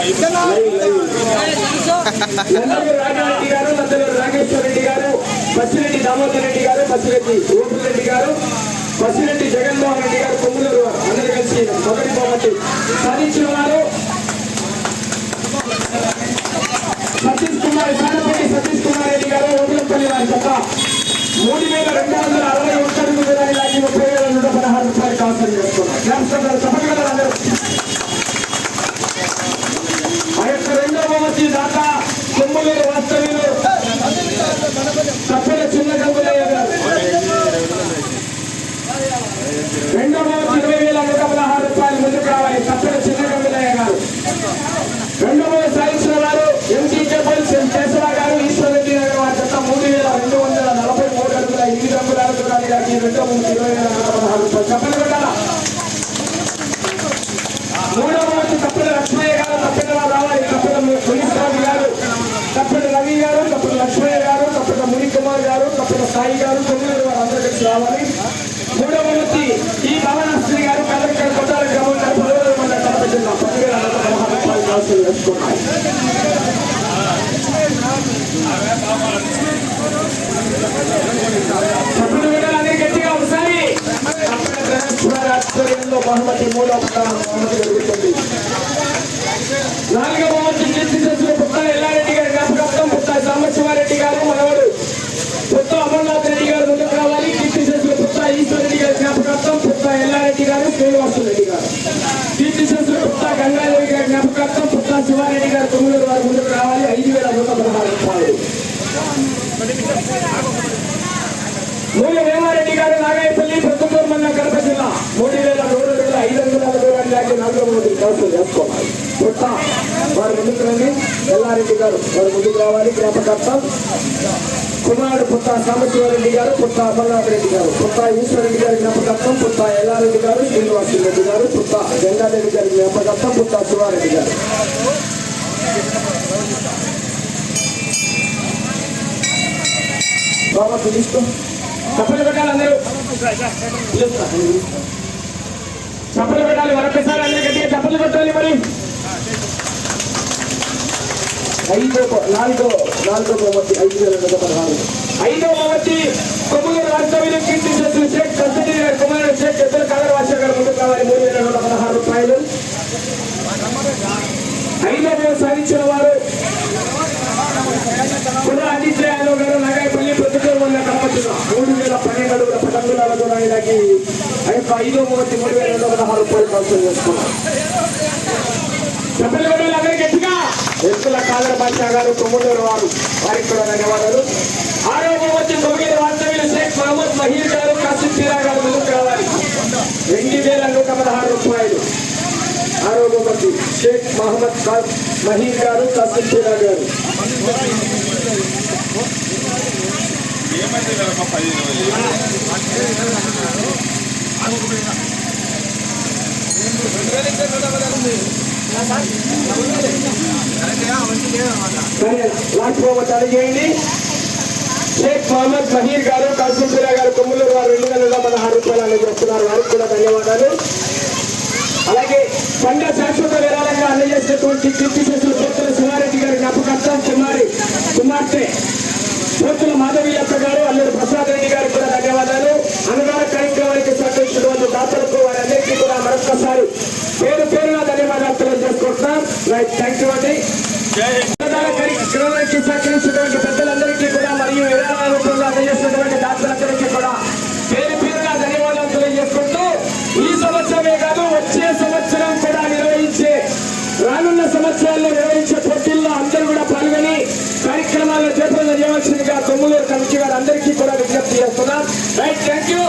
నందమూరి రెడ్డి గారు పచ్చిరెడ్డి దామోదర్ రెడ్డి గారు పచ్చిరెడ్డి రూపుల్ రెడ్డి గారు పచ్చిరెడ్డి జగన్మోహన్ రెడ్డి గారు కొమ్ములూరు అందరూ కలిసి మొదటి బహుమతి సాధించిన వారు సతీష్ కుమార్ సానపల్లి సతీష్ కుమార్ రెడ్డి గారు ఓబులంపల్లి వారి చెత్త మూడు వేల రెండు వందల అరవై ఒకటి లాగి ముప్పై వేల నూట పదహారు రూపాయలు కావాల్సి చేసుకున్నారు గ్రామస్తులు చెప్పగలరు అందరూ ఆ యొక్క రెండో బహుమతి దాత కొమ్ములూరు వాస్తవ్యులు తప్పల చిన్న గంగులయ్య గారు రెండో బహుమతి ఇరవై వేల నూట పదహారు రూపాయలు ముందుకు రావాలి తప్పల చిన్న గంగులయ్య గారు రెండవ సాధించిన వారు ఎంటీ కేబుల్స్ కేశవ గారు ఈశ్వర్ రెడ్డి నగర్ వారి చెత్త మూడు వేల రెండు వందల నలభై మూడు అడుగుల ఎనిమిది రంగుల దూరాన్ని దాటి రెండో మూడు. ఇరవై పదహారు రూపాయలు పెట్టాలా మూడవ లక్ష్మయ్య గారు తప్పల రావాలి మునిస్వామి గారు తప్పల రవి గారు తప్పల లక్ష్మయ్య గారు తప్పల మునికుమార్ గారు తప్పల సాయి గారు తొమ్మిది వారు అందరూ కలిసి రావాలి మూడవ వంతి ఈ గారు కలెక్టర్ కొట్టాల గ్రామం కడప జిల్లా పదివేల పదహారు రూపాయలు వేసుకున్నాయి బహుమతి మూడవ స్థానం బహుమతి జరుగుతుంది నాలుగవ వంతు కీర్తి చేసిన పుట్ట ఎల్లారెడ్డి గారి జ్ఞాపకార్థం పుట్ట సాంబశివారెడ్డి గారు మనవడు. పుట్ట అమర్నాథ్ రెడ్డి గారు ముందుకు రావాలి. కీర్తి చేసిన పుట్ట ఈశ్వరెడ్డి గారి జ్ఞాపకార్థం పుట్ట ఎల్లారెడ్డి గారు శ్రీనివాసరెడ్డి గారు. కీర్తి చేసిన పుట్ట గంగాదేవి గారి జ్ఞాపకార్థం పుట్ట శివారెడ్డి గారు తొమ్మిది వారు ముందుకు రావాలి. ఐదు వేల నూట పదహారు రూపాయలు. మూల వేమారెడ్డి గారు నాగాయపల్లి ప్రస్తుతం మన కడప జిల్లా. మూడు వేల నూరు వేల ఐదు వందల దూరాన్ని లాగి నాలుగో మంది కౌన్సిల్ చేసుకోవాలి పుట్ట వారు ముందుకు రండి ఎల్లారెడ్డి గారు వారు ముందుకు రావాలి జ్ఞాపకార్థం. కుమారుడు పుట్ట సాంబశివారెడ్డి గారు పుట్ట అమర్నాథ్ గారు పుట్ట ఈశ్వరెడ్డి గారి జ్ఞాపకత్వం పుట్ట ఎల్లారెడ్డి గారు శ్రీనివాస్ రెడ్డి గారు పుట్ట గంగారెడ్డి గారి జ్ఞాపకత్వం పుట్ట శివారెడ్డి గారు. బాబా తీసుకో అందరూ చప్పట్లు పెట్టాలి మరొకసారి అందరూ గట్టిగా చప్పట్లు పెట్టాలి మరి. ఐదో నాలుగో నాలుగో బహుమతి ఐదు వేల నూట పదహారు. ఐదో బహుమతి కొమ్ముల రాష్ట్రవిధి కీర్తి చేసిన షేక్ కన్సల్టీ గారి కుమారుడు షేక్ ఇద్దరు కాదర్ వాష గారు ముందుకు కావాలి మూడు వేల నూట పదహారు రూపాయలు ఐదో సాధించిన వారు యొక్క ఐదో మూవతి మూడు వేల రెండు వందల రూపాయలు కౌన్సిల్ చేసుకున్నాం ఎత్తుల కాదర బాషా గారు తొమ్మిదూరు వారు. వారికి కూడా ధన్యవాదాలు. ఆరో మూవతి తొమ్మిది వాస్తవ్యులు షేక్ మహమ్మద్ మహీర్ గారు కాసిం తీరా గారు ముందుకు రావాలి. రెండు వేల నూట పదహారు రూపాయలు. ఆరో మూవతి షేక్ మహమ్మద్ కా- మహీర్ గారు కాసిం తీరా గారు. ఏమైంది లాస్ట్ బహుమతి అడిగేయండి షేక్ మహమ్మద్ మహీర్ గారు కాసింపురా గారు కొమ్ములూరు వారు రెండు వేల పదహారు రూపాయలు అందజేస్తున్నారు వారికి కూడా ధన్యవాదాలు. అలాగే పండ శాశ్వత విరాళంగా అందజేసినటువంటి కీర్తి కార్యక్రమాల్లో చేపలు చేయవలసిందిగా తొమ్మిది కమిటీ గారు అందరికీ కూడా విజ్ఞప్తి చేస్తున్నాం రైట్ థ్యాంక్ యూ